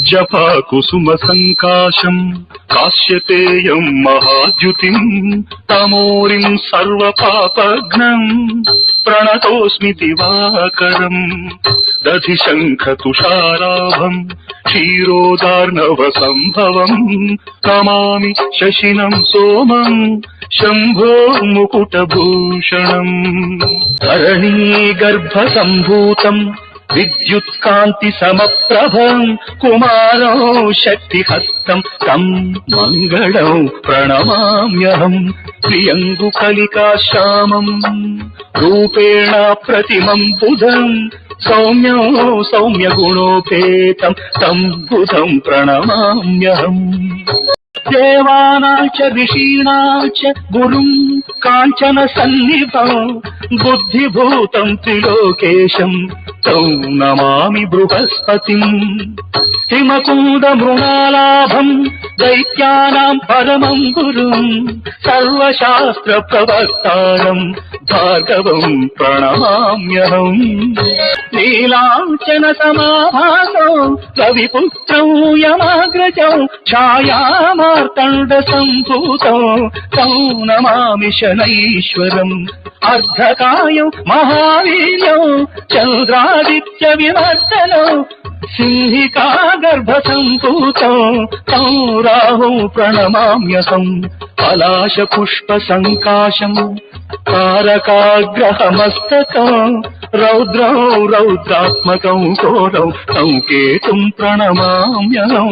జపా కుసుమ సంకాశం కాశ్యతేయం మహాద్యుతిం తమోరిం సర్వ పాపఘ్నం ప్రణతోస్మి దివాకరం దధి శంఖ తుషారాభం క్షీరోదార్ణవ సంభవం నమామి శశినం సోమం శంభో ముకుటభూషణం. ధరణీ గర్భ సంభూతం విద్యుత్కాంతి సమప్రభం కుమారం శక్తి హస్తం తం మంగళం ప్రణమామ్యహం ప్రియంగు కలికా రూపేణ ప్రతిమం బుధం సౌమ్యం సౌమ్య గుణోపేతం తం బుధం ప్రణమామ్యహం దేవానాం చ ఋషీణాం చ గురుం కాంచన సన్నిధం బుద్ధిభూతం త్రిలోకేశం తౌ నమామి బృహస్పతిం. హిమకూద మృణాలాభం దైత్యానాం పరమం గురుం సర్వశాస్త్ర ప్రవర్తారం భార్గవం ప్రణమామ్యహం. నీలాంచన సమాభాసో రవిపుత్రం యమాగ్రజం ఛాయామార్తండ సంభూతం తౌ నమామి శ శనైశ్వరం అర్ధకాయం మహావీర్యం చంద్రాదిత్య విమర్శనం సింహికా గర్భ సంకూతం తం రాహుం ప్రణమామ్యసం పలాశ పుష్ప సంకాశం తారకాగ్రహమస్తకం రౌద్రం రౌద్రాత్మకం ఘోరం తం కేతుం ప్రణమామ్యహం